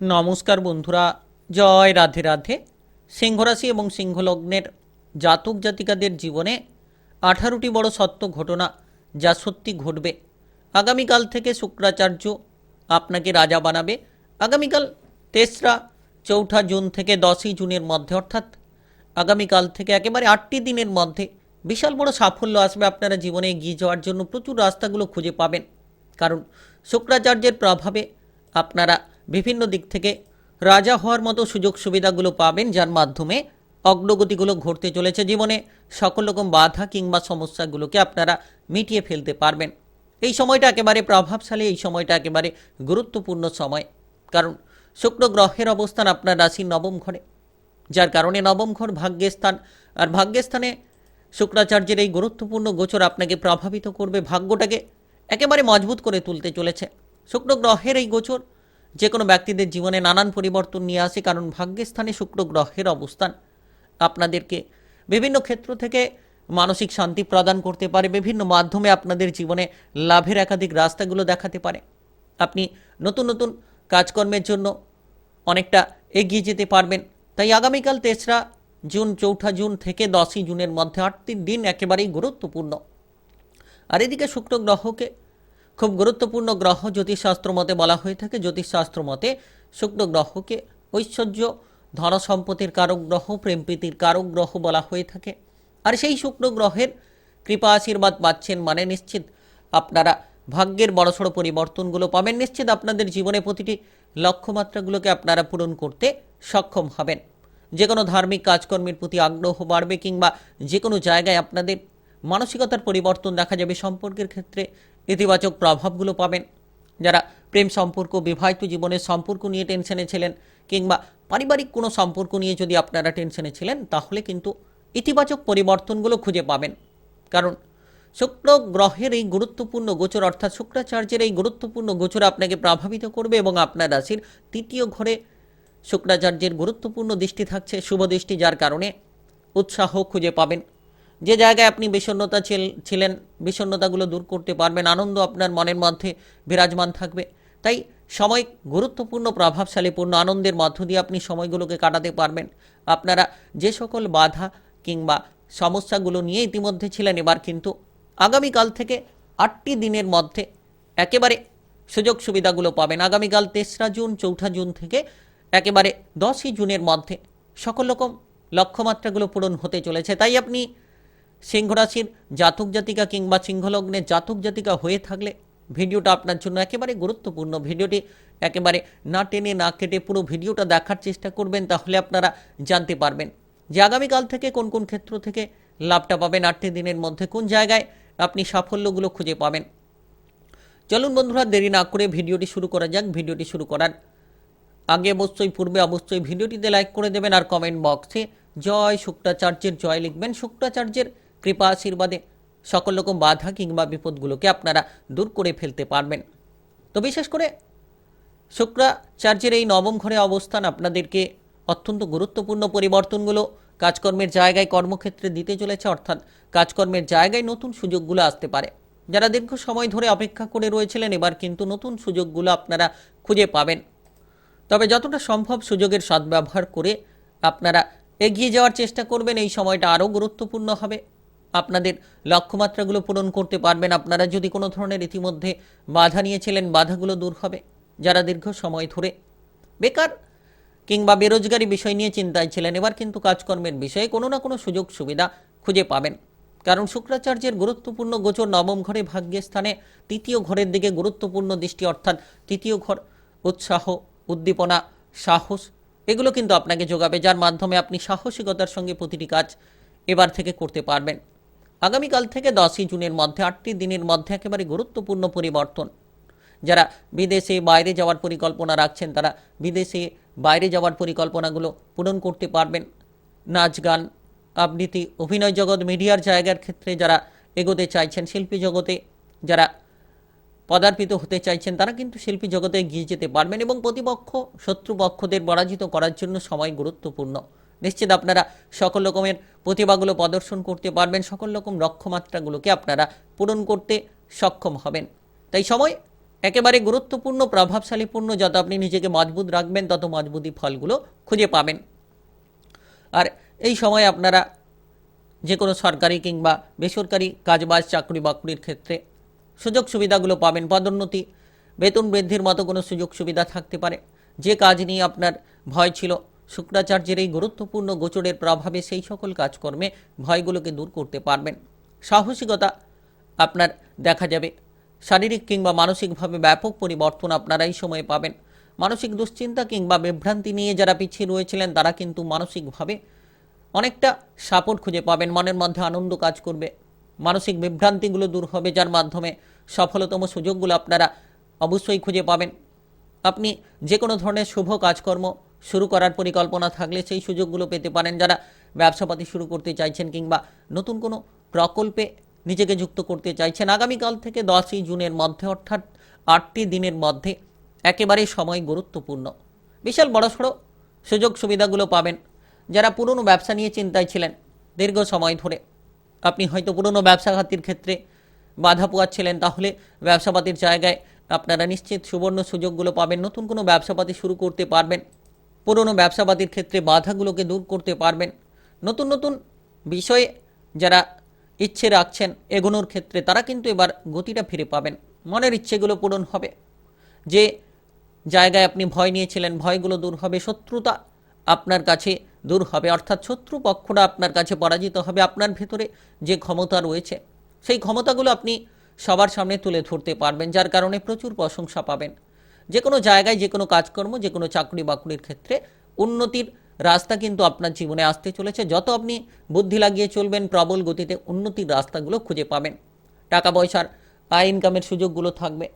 নমস্কার বন্ধুরা, জয় রাধে রাধে। সিংহরাশি এবং সিংহলগ্নের জাতক জাতিকাদের জীবনে আঠারোটি বড় সত্য ঘটনা যা সত্যি ঘটবে। আগামীকাল থেকে শুক্রাচার্য আপনাকে রাজা বানাবে। আগামীকাল তেসরা, চৌঠা জুন থেকে দশই জুনের মধ্যে, অর্থাৎ আগামীকাল থেকে একেবারে আটটি দিনের মধ্যে বিশাল বড় সাফল্য আসবে আপনারা জীবনে এগিয়ে যাওয়ার জন্য। প্রচুর রাস্তাগুলো খুঁজে পাবেন। কারণ শুক্রাচার্যের প্রভাবে আপনারা বিভিন্ন দিক থেকে রাজা হওয়ার মতো সুযোগ সুবিধাগুলো পাবেন যার মাধ্যমে অগ্রগতিগুলো ঘটতে চলেছে জীবনে। সকল রকম বাধা কিংবা সমস্যাগুলোকে আপনারা মিটিয়ে ফেলতে পারবেন। এই সময়টা একেবারে প্রভাবশালী, এই সময়টা একেবারে গুরুত্বপূর্ণ সময়। কারণ শুক্র গ্রহের অবস্থান আপনার রাশির নবম ঘরে, যার কারণে নবম ঘর ভাগ্যের স্থান। আর ভাগ্যস্থানে শুক্রাচার্যের এই গুরুত্বপূর্ণ গোচর আপনাকে প্রভাবিত করবে, ভাগ্যটাকে একেবারে মজবুত করে তুলতে চলেছে। শুক্র গ্রহের এই গোচর যে কোনো ব্যক্তিদের জীবনে নানান পরিবর্তন নিয়ে আসে, কারণ ভাগ্যের স্থানে শুক্র গ্রহের অবস্থান। আপনাদেরকে বিভিন্ন ক্ষেত্র থেকে মানসিক শান্তি প্রদান করতে পারে, বিভিন্ন মাধ্যমে আপনাদের জীবনে লাভের একাধিক রাস্তাগুলো দেখাতে পারে। আপনি নতুন নতুন কাজকর্মের জন্য অনেকটা এগিয়ে যেতে পারবেন। তাই আগামীকাল তেসরা জুন, চৌঠা জুন থেকে দশই জুনের মধ্যে আটটি দিন একেবারেই গুরুত্বপূর্ণ। আর এদিকে শুক্র গ্রহকে খুব গুরুত্বপূর্ণ গ্রহ জ্যোতিষশাস্ত্র মতে বলা হয়ে থাকে। জ্যোতিষশাস্ত্র মতে শুক্র গ্রহকে ঐশ্বর্য ধন সম্পত্তির কারক গ্রহ প্রেম প্রীতির কারক গ্রহ বলা হয়ে থাকে। আর সেই শুক্র গ্রহের কৃপা আশীর্বাদ পাচ্ছেন মানে নিশ্চিত। আপনারা ভাগ্যের বড়সড় পরিবর্তনগুলো পাবেন। নিশ্চিত আপনাদের জীবনে প্রতিটি লক্ষ্যমাত্রাগুলোকে আপনারা পূরণ করতে সক্ষম হবেন। যে কোনো ধার্মিক কাজকর্মের প্রতি আগ্রহ বাড়বে কিংবা যে কোনো জায়গায় আপনাদের মানসিকতার পরিবর্তন দেখা যাবে। সম্পর্কের ক্ষেত্রে ইতিবাচক প্রভাবগুলো পাবেন। যারা প্রেম সম্পর্ক, বিবাহিত জীবনের সম্পর্ক নিয়ে টেনশনে ছিলেন, কিংবা পারিবারিক কোনো সম্পর্ক নিয়ে যদি আপনারা টেনশনে ছিলেন, তাহলে কিন্তু ইতিবাচক পরিবর্তনগুলো খুঁজে পাবেন। কারণ শুক্র গ্রহের এই গুরুত্বপূর্ণ গোচর, অর্থাৎ শুক্রাচার্যের এই গুরুত্বপূর্ণ গোচর আপনাকে প্রভাবিত করবে এবং আপনার রাশির তৃতীয় ঘরে শুক্রাচার্যের গুরুত্বপূর্ণ দৃষ্টি থাকছে, শুভ দৃষ্টি, যার কারণে উৎসাহ খুঁজে পাবেন। যে জায়গায় আপনি বিষণ্ণতা ছিল- ছিলেন, বিষণ্ণতাগুলো দূর করতে পারবেন, আনন্দ আপনার মনের মধ্যে বিরাজমান থাকবে। তাই সময় গুরুত্বপূর্ণ, প্রভাবশালীপূর্ণ, আনন্দের মধ্য দিয়ে আপনি সময়গুলোকে কাটাতে পারবেন। আপনারা যে সকল বাধা কিংবা সমস্যাগুলো নিয়ে ইতিমধ্যে ছিলেন, এবার কিন্তু আগামীকাল থেকে আটটি দিনের মধ্যে একেবারে সুযোগ সুবিধাগুলো পাবেন। আগামীকাল তেসরা জুন, চৌঠা জুন থেকে একেবারে দশই জুনের মধ্যে সকল রকম লক্ষ্যমাত্রাগুলো পূরণ হতে চলেছে। তাই আপনি সিংহ রাশির জাতক জাতিকা কিংবা সিংহলগ্নের জাতক জাতিকা হয়ে থাকলে ভিডিওটা আপনার জন্য একেবারে গুরুত্বপূর্ণ। ভিডিওটি একেবারে না টেনে, না কেটে পুরো ভিডিওটা দেখার চেষ্টা করবেন, তাহলে আপনারা জানতে পারবেন যে আগামীকাল থেকে কোন কোন ক্ষেত্র থেকে লাভটা পাবেন। আটটি দিনের মধ্যে কোন জায়গায় আপনি সাফল্যগুলো খুঁজে পাবেন। চলুন বন্ধুরা, দেরি না করে ভিডিওটি শুরু করা যাক। ভিডিওটি শুরু করার আগে অবশ্যই, পূর্বে অবশ্যই ভিডিওটিতে লাইক করে দেবেন আর কমেন্ট বক্সে জয় শুক্রাচার্যের জয় লিখবেন। শুক্রাচার্যের কৃপা আশীর্বাদে সকল রকম বাধা কিংবা বিপদগুলোকে আপনারা দূর করে ফেলতে পারবেন। তো বিশেষ করে শুক্রাচার্যের এই নবম ঘরে অবস্থান আপনাদেরকে অত্যন্ত গুরুত্বপূর্ণ পরিবর্তনগুলো কাজকর্মের জায়গায় কর্মক্ষেত্রে দিতে চলেছে, অর্থাৎ কাজকর্মের জায়গায় নতুন সুযোগগুলো আসতে পারে। যারা দীর্ঘ সময় ধরে অপেক্ষা করে রয়েছিলেন, এবার কিন্তু নতুন সুযোগগুলো আপনারা খুঁজে পাবেন। তবে যতটা সম্ভব সুযোগের সদ্ব্যবহার করে আপনারা এগিয়ে যাওয়ার চেষ্টা করবেন, এই সময়টা আরও গুরুত্বপূর্ণ হবে। আপনাদের লক্ষ্যমাত্রাগুলো পূরণ করতে পারবেন। আপনারা যদি কোনো ধরনের ইতিমধ্যে বাধা নিয়েছিলেন, বাধাগুলো দূর হবে যারা দীর্ঘ সময় ধরে বেকার কিংবা বেরোজগারি বিষয় নিয়ে চিন্তায় ছিলেন, এবার কিন্তু কাজকর্মের বিষয়ে কোনো না কোনো সুযোগ সুবিধা খুঁজে পাবেন। কারণ শুক্রাচার্যের গুরুত্বপূর্ণ গোচর নবম ঘরে ভাগ্যের স্থানে তৃতীয় ঘরের দিকে গুরুত্বপূর্ণ দৃষ্টি, অর্থাৎ তৃতীয় ঘর, উৎসাহ, উদ্দীপনা, সাহস, এগুলো কিন্তু আপনাকে যোগাবে, যার মাধ্যমে আপনি সাহসিকতার সঙ্গে প্রতিটি কাজ এবার থেকে করতে পারবেন। আগামীকাল থেকে দশই জুনের মধ্যে, আটটি দিনের মধ্যে একেবারে গুরুত্বপূর্ণ পরিবর্তন। যারা বিদেশে বাইরে যাওয়ার পরিকল্পনা রাখছেন, তারা বিদেশে বাইরে যাওয়ার পরিকল্পনাগুলো পূরণ করতে পারবেন। নাচ, গান, আবৃত্তি, অভিনয় জগৎ, মিডিয়ার জায়গার ক্ষেত্রে যারা এগোতে চাইছেন, শিল্পী জগতে যারা পদার্পিত হতে চাইছেন, তারা কিন্তু শিল্পী জগতে এগিয়ে যেতে পারবেন এবং প্রতিপক্ষ, শত্রুপক্ষদের পরাজিত করার জন্য সময় গুরুত্বপূর্ণ। নিশ্চিত আপনারা সকল রকমের প্রতিভাগুলো প্রদর্শন করতে পারবেন, সকল রকম লক্ষ্যমাত্রাগুলোকে আপনারা পূরণ করতে সক্ষম হবেন। তাই সময় একেবারে গুরুত্বপূর্ণ, প্রভাবশালীপূর্ণ, যত আপনি নিজেকে মজবুত রাখবেন, তত মজবুতি ফলগুলো খুঁজে পাবেন। আর এই সময় আপনারা যে কোনো সরকারি কিংবা বেসরকারি কাজ কাজবাজ চাকরি বাকরির ক্ষেত্রে সুযোগ সুবিধাগুলো পাবেন, পদোন্নতি, বেতন বৃদ্ধির মতো কোনো সুযোগ সুবিধা থাকতে পারে। যে কাজ নিয়ে আপনার ভয় ছিল শুক্রাচার্যের এই গুরুত্বপূর্ণ গোচরের প্রভাবে সেই সকল কাজকর্মে ভয়গুলোকে দূর করতে পারবেন। সাহসিকতা আপনার দেখা যাবে। শারীরিক কিংবা মানসিকভাবে ব্যাপক পরিবর্তন আপনারা এই সময়ে পাবেন। মানসিক দুশ্চিন্তা কিংবা বিভ্রান্তি নিয়ে যারা পিছিয়ে রয়েছিলেন, তারা কিন্তু মানসিকভাবে অনেকটা সাপোর্ট খুঁজে পাবেন, মনের মধ্যে আনন্দ কাজ করবে। মানসিক বিভ্রান্তিগুলো দূর হবে, যার মাধ্যমে সফলতম সুযোগগুলো আপনারা অবশ্যই খুঁজে পাবেন। আপনি যে কোনো ধরনের শুভ কাজকর্ম শুরু করার পরিকল্পনা থাকলে সেই সুযোগগুলো পেতে পারেন যারা ব্যবসাপাতি শুরু করতে চাইছেন কিংবা নতুন কোনো প্রকল্পে নিজেকে যুক্ত করতে চাইছেন। আগামীকাল থেকে দশই জুনের মধ্যে অর্থাৎ আটটি দিনের মধ্যে একেবারে সময় গুরুত্বপূর্ণ। বিশাল বড়সড় সুযোগ সুবিধাগুলো পাবেন যারা পুরনো ব্যবসা নিয়ে চিন্তায় ছিলেন দীর্ঘ সময় ধরে। আপনি হয়তো পুরনো ব্যবসা খাতির ক্ষেত্রে বাধা পোয়াচ্ছিলেন, তাহলে ব্যবসাপাতির জায়গায় আপনারা নিশ্চিত সুবর্ণ সুযোগগুলো পাবেন। নতুন কোনো ব্যবসাপাতি শুরু করতে পারবেন। পুরনো ব্যবসাবাদীর ক্ষেত্রে বাধাগুলোকে দূর করতে পারবেন। নতুন নতুন বিষয়ে যারা ইচ্ছে রাখছেন এগোনোর ক্ষেত্রে তারা কিন্তু এবার গতিটা ফিরে পাবেন। মনের ইচ্ছেগুলো পূরণ হবে। যে জায়গায় আপনি ভয় নিয়েছিলেন, ভয়গুলো দূর হবে, শত্রুতা আপনার কাছে দূর হবে, অর্থাৎ শত্রু পক্ষটা আপনার কাছে পরাজিত হবে, আপনার ভেতরে যে ক্ষমতা রয়েছে, সেই ক্ষমতাগুলো আপনি সবার সামনে তুলে ধরতে পারবেন, যার কারণে প্রচুর প্রশংসা পাবেন। যে কোনো জায়গায় যে কোনো কাজকর্ম যে কোনো চাকরি বাকরির ক্ষেত্রে উন্নতির রাস্তা কিন্তু আপনার জীবনে আসতে চলেছে। যত আপনি বুদ্ধি লাগিয়ে চলবেন, প্রবল গতিতে উন্নতির রাস্তাগুলো খুঁজে পাবেন। টাকা পয়সার আয় ইনকামের সুযোগগুলো থাকবে।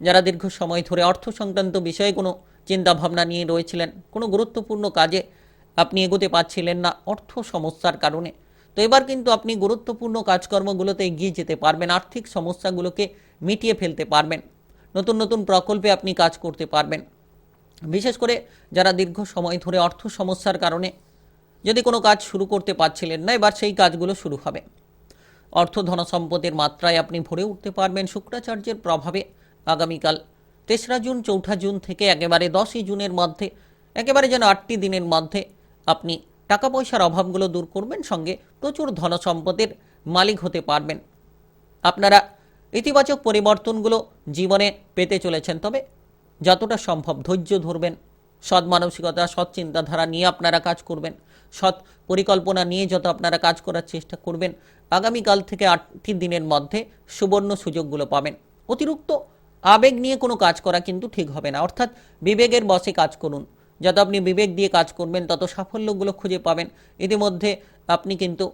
যারা দীর্ঘ সময় ধরে অর্থ সংক্রান্ত বিষয়ে কোনো চিন্তা ভাবনা নিয়ে রয়েছিলেন, কোনো গুরুত্বপূর্ণ কাজে আপনি এগোতে পারছিলেন না অর্থ সমস্যার কারণে। তো এবার কিন্তু আপনি গুরুত্বপূর্ণ কাজকর্মগুলোতে এগিয়ে যেতে পারবেন, আর্থিক সমস্যাগুলোকে মিটিয়ে ফেলতে পারবেন। নতুন নতুন প্রকল্পে আপনি কাজ করতে পারবেন। বিশেষ করে যারা দীর্ঘ সময় ধরে অর্থ সমস্যার কারণে যদি কোনো কাজ শুরু করতে পারছিলেন না, এবার সেই কাজগুলো শুরু হবে। অর্থ ধন সম্পদের মাত্রায় আপনি ভরে উঠতে পারবেন শুক্রাচার্যের প্রভাবে। আগামীকাল তেসরা জুন, চৌঠা জুন থেকে একেবারে দশই জুনের মধ্যে, একেবারে যেন আটটি দিনের মধ্যে আপনি টাকা পয়সার অভাবগুলো দূর করবেন, সঙ্গে প্রচুর ধন সম্পদের মালিক হতে পারবেন। আপনারা ইতিবাচক পরিবর্তনগুলো জীবনে পেতে চলেছেন। তবে যতটা সম্ভব ধৈর্য ধরবেন, সৎ মানসিকতা, সৎ চিন্তাধারা নিয়ে আপনারা কাজ করবেন, সৎ পরিকল্পনা নিয়ে যত আপনারা কাজ করার চেষ্টা করবেন, আগামীকাল থেকে আটটি দিনের মধ্যে সুবর্ণ সুযোগগুলো পাবেন। অতিরিক্ত আবেগ নিয়ে কোনো কাজ করা কিন্তু ঠিক হবে না। অর্থাৎ বিবেকের বসে কাজ করুন। যত আপনি বিবেক দিয়ে কাজ করবেন, তত সাফল্যগুলো খুঁজে পাবেন। ইতিমধ্যে আপনি কিন্তু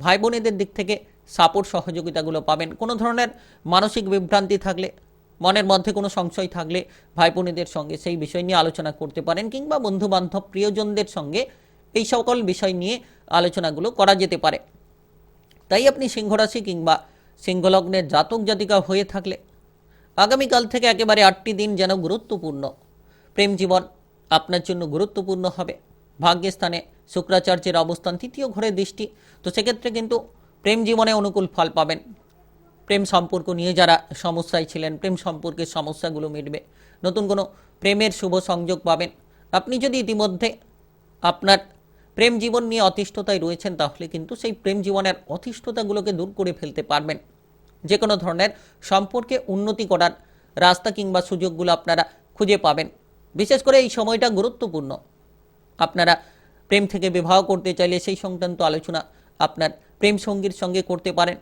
ভাই বোনেদের দিক থেকে সাপোর্ট সহযোগিতাগুলো পাবেন। কোনো ধরনের মানসিক বিভ্রান্তি থাকলে, মনের মধ্যে কোনো সংশয় থাকলে ভাই বোনেদের সঙ্গে সেই বিষয় নিয়ে আলোচনা করতে পারেন কিংবা বন্ধু বান্ধব প্রিয়জনদের সঙ্গে এই সকল বিষয় নিয়ে আলোচনাগুলো করা যেতে পারে। তাই আপনি সিংহরাশি কিংবা সিংহলগ্নের জাতক জাতিকা হয়ে থাকলে, আগামীকাল থেকে একেবারে আটটি দিন যেন গুরুত্বপূর্ণ। প্রেম জীবন আপনার জন্য গুরুত্বপূর্ণ হবে। ভাগ্যস্থানে শুক্রাচার্যের অবস্থান, তৃতীয় ঘরে দৃষ্টি। তো সেক্ষেত্রে কিন্তু প্রেম জীবনে অনুকূল ফল পাবেন। প্রেম সম্পর্ক নিয়ে যারা সমস্যায় ছিলেন, প্রেম সম্পর্কের সমস্যাগুলো মিটবে। নতুন কোনো প্রেমের শুভ সংযোগ পাবেন। আপনি যদি ইতিমধ্যে আপনার প্রেম জীবন নিয়ে অতিষ্ঠতায় রয়েছেন, তাহলে কিন্তু সেই প্রেম জীবনের অতিষ্ঠতাগুলোকে দূর করে ফেলতে পারবেন। যে কোনো ধরনের সম্পর্কে উন্নতি করার রাস্তা কিংবা সুযোগগুলো আপনারা খুঁজে পাবেন। বিশেষ করে এই সময়টা গুরুত্বপূর্ণ। আপনারা প্রেম থেকে বিবাহ করতে চাইলে সেই সংক্রান্ত আলোচনা আপনার প্রেম সঙ্গীর সঙ্গে করতে পারেন।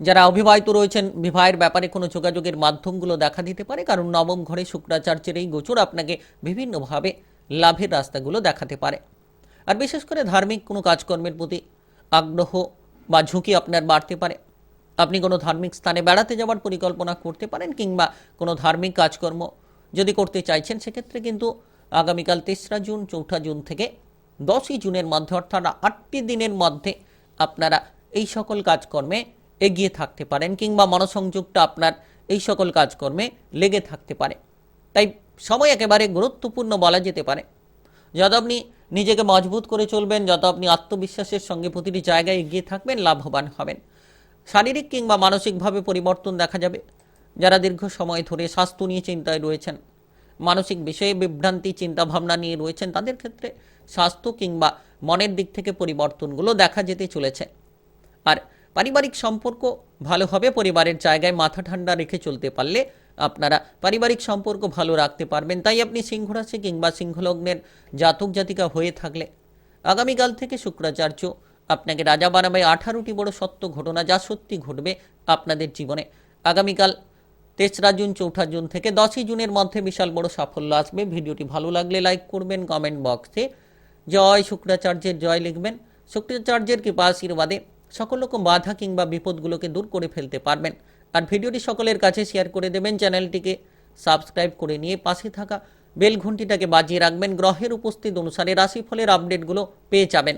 যারা অবিবাহিত রয়েছেন, বিবাহের ব্যাপারে কোনো যোগাযোগের মাধ্যমগুলো দেখা দিতে পারে, কারণ নবম ঘরে শুক্রাচার্যের এই গোচর আপনাকে বিভিন্নভাবে লাভের রাস্তাগুলো দেখাতে পারে। আর বিশেষ করে ধার্মিক কোনো কাজকর্মের প্রতি আগ্রহ বা ঝুঁকি আপনার বাড়তে পারে। আপনি কোনো ধার্মিক স্থানে বেড়াতে যাওয়ার পরিকল্পনা করতে পারেন, কিংবা কোনো ধার্মিক কাজকর্ম যদি করতে চাইছেন, সেক্ষেত্রে কিন্তু আগামীকাল তেসরা জুন, চৌঠা জুন থেকে দশই জুনের মধ্যে অর্থাৎ আটটি দিনের মধ্যে আপনারা এই সকল কাজকর্মে এগিয়ে থাকতে পারেন কিংবা মনসংযোগটা আপনার এই সকল কাজকর্মে লেগে থাকতে পারে। তাই সময় একেবারে গুরুত্বপূর্ণ বলা যেতে পারে। যত আপনি নিজেকে মজবুত করে চলবেন, যত আপনি আত্মবিশ্বাসের সঙ্গে প্রতিটি জায়গায় এগিয়ে থাকবেন, লাভবান হবেন। শারীরিক কিংবা মানসিকভাবে পরিবর্তন দেখা যাবে। যারা দীর্ঘ সময় ধরে স্বাস্থ্য নিয়ে চিন্তায় রয়েছেন, মানসিক বিষয়ে বিভ্রান্তি, চিন্তাভাবনা নিয়ে রয়েছেন, তাদের ক্ষেত্রে স্বাস্থ্য কিংবা মনের দিক থেকে পরিবর্তনগুলো দেখা যেতে চলেছে। আর পারিবারিক সম্পর্ক ভালো হবে পরিবারের জায়গায় মাথা ঠান্ডা রেখে চলতে পারলে আপনারা পারিবারিক সম্পর্ক ভালো রাখতে পারবেন। তাই আপনি সিংহ রাশি কিংবা সিংহলগ্নের জাতক জাতিকা হয়ে থাকলে আগামীকাল থেকে শুক্রাচার্য আপনাকে রাজা বানাবে। আঠারোটি বড় সত্য ঘটনা যা সত্যি ঘটবে আপনাদের জীবনে। আগামীকাল তেসরা জুন, চৌঠা জুন থেকে দশই জুনের মধ্যে বিশাল বড় সাফল্য আসবে। ভিডিওটি ভালো লাগলে লাইক করবেন, কমেন্ট বক্সে জয় শুক্রাচার্যের জয় লিখবেন। শুক্রাচার্যের কৃপা আশীর্বাদে সকল রকম বাধা কিংবা বিপদগুলোকে দূর করে ফেলতে পারবেন। আর ভিডিওটি সকলের কাছে শেয়ার করে দেবেন। চ্যানেলটিকে সাবস্ক্রাইব করে নিয়ে পাশে থাকা বেল ঘন্টিটাকে বাজিয়ে রাখবেন। গ্রহের উপস্থিত অনুসারে রাশিফলের আপডেটগুলো পেয়ে যাবেন।